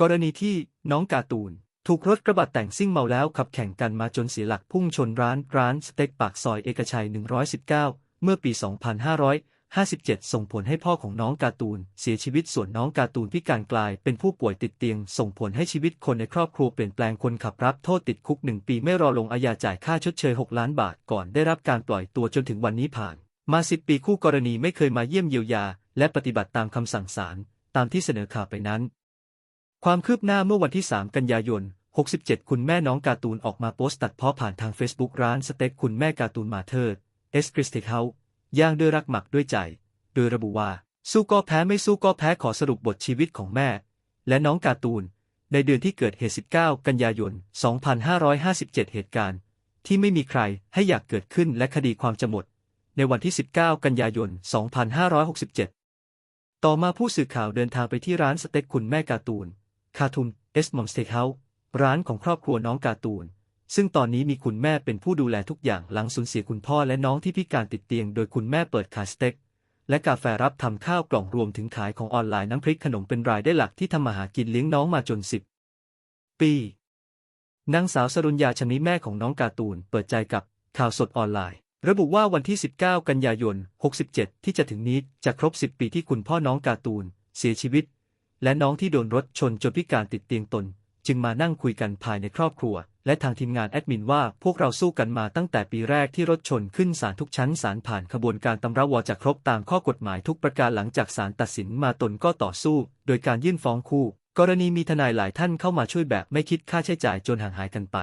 กรณีที่น้องการ์ตูน ถูกรถกระบะแต่งซิ่งเมาแล้วขับแข่งกันมาจนเสียหลักพุ่งชนร้านร้านสเต็กปากซอยเอกชัย 119 เมื่อปี 2557 ส่งผลให้พ่อของน้องการ์ตูน เสียชีวิตส่วนน้องการ์ตูนพิการกลายเป็นผู้ป่วยติดเตียง ส่งผลให้ชีวิตคนในครอบครัวเปลี่ยนแปลงคนขับรับโทษติดคุกหนึ่งปีไม่รอลงอาญาจ่ายค่าชดเชย 6 ล้านบาทก่อนได้รับการปล่อยตัวจนถึงวันนี้ผ่าน มาสิบปีคู่กรณีไม่เคยมาเยี่ยมเยียวยา และปฏิบัติตามคำสั่งศาลตามที่เสนอข่าวไปนั้น ความคืบหน้าเมื่อวันที่ 3 กันยายน 67 คุณแม่น้องการ์ตูนออกมาโพสต์ตัดเพ้อผ่านทาง Facebook ร้านสเต็กคุณแม่การ์ตูนมาเธอร์เอสคริสติเฮาย่างด้วยรักหมักด้วยใจ โดยระบุว่า สู้ก็แพ้ไม่สู้ก็แพ้ขอสรุปบทชีวิตของแม่ และน้องการ์ตูน ในเดือนที่เกิดเหตุ 19 กันยายน 2557 เหตุการณ์ ที่ไม่มีใครให้อยากเกิดขึ้นและคดีความจะหมด ในวันที่ 19 กันยายน 2567 ต่อมาผู้สื่อข่าวเดินทางไปที่ร้านสเต็กคุณแม่การ์ตูน คาทุมเอสมอมสเต็กเฮาส์ร้านของครอบครัวน้องการ์ตูน ซึ่งตอนนี้มีคุณแม่เป็นผู้ดูแลทุกอย่างหลังสูญเสียคุณพ่อและน้องที่พิการติดเตียง โดยคุณแม่เปิดขายสเต็กและกาแฟรับทำข้าวกล่องรวมถึงขายของออนไลน์น้ำพริกขนมเป็นรายได้หลักที่ทำมาหากินเลี้ยงน้องมาจนสิบปีนางสาวสรุญญาชนิแม่ของน้องการ์ตูนเปิดใจกับข่าวสดออนไลน์ ระบุว่าวันที่ 19 กันยายน 67 ที่จะถึงนี้จะครบ 10 ปีที่คุณพ่อน้องการ์ตูน เสียชีวิต และน้องที่โดนรถชนจนพิการติดเตียงตน จึงมานั่งคุยกันภายในครอบครัว และทางทีมงานแอดมินว่าพวกเราสู้กันมาตั้งแต่ปีแรกที่รถชนขึ้นศาลทุกชั้นศาลผ่านขบวนการตำรวจะครบตามข้อกฎหมายทุกประการหลังจากศาลตัดสินมาตนก็ต่อสู้ โดยการยื่นฟ้องคู่ กรณีมีทนายหลายท่านเข้ามาช่วยแบบไม่คิดค่าใช้จ่ายจนห่างหายกันไป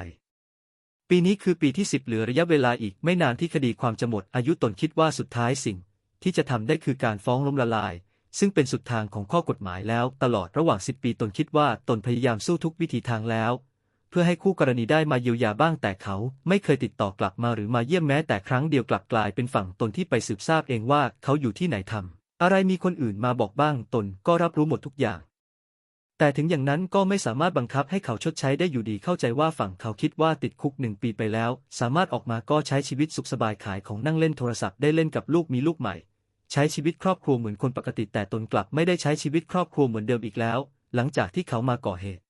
ปีนี้คือปีที่ 10 เหลือระยะเวลาอีกไม่นานที่คดีความจะหมดอายุตนคิดว่าสุดท้ายสิ่ง ที่จะทำได้คือการฟ้องล้มละลาย ซึ่งเป็นสุดทางของข้อกฎหมายแล้ว ตลอดระหว่าง 10 ปีตนคิดว่าตนพยายามสู้ทุกวิธีทางแล้ว เพื่อให้คู่กรณีได้มาเยียวยาบ้างแต่เขาไม่เคยติดต่อกลับมาหรือมาเยี่ยมแม้แต่ครั้งเดียวกลับกลายเป็นฝั่งตนที่ไปสืบทราบเองว่าเขาอยู่ที่ไหนทำอะไรมีคนอื่นมาบอกบ้างตนก็รับรู้หมดทุกอย่าง แต่ถึงอย่างนั้นก็ไม่สามารถบังคับให้เขาชดใช้ได้อยู่ดีเข้าใจว่าฝั่งเขาคิดว่าติดคุกหนึ่งปีไปแล้ว สามารถออกมาก็ใช้ชีวิตสุขสบายขายของนั่งเล่นโทรศัพท์ได้เล่นกับลูกมีลูกใหม่ ใช้ชีวิตครอบครัวเหมือนคนปกติแต่ตนกลับไม่ได้ใช้ชีวิตครอบครัวเหมือนเดิมอีกแล้ว หลังจากที่เขามาก่อเหตุ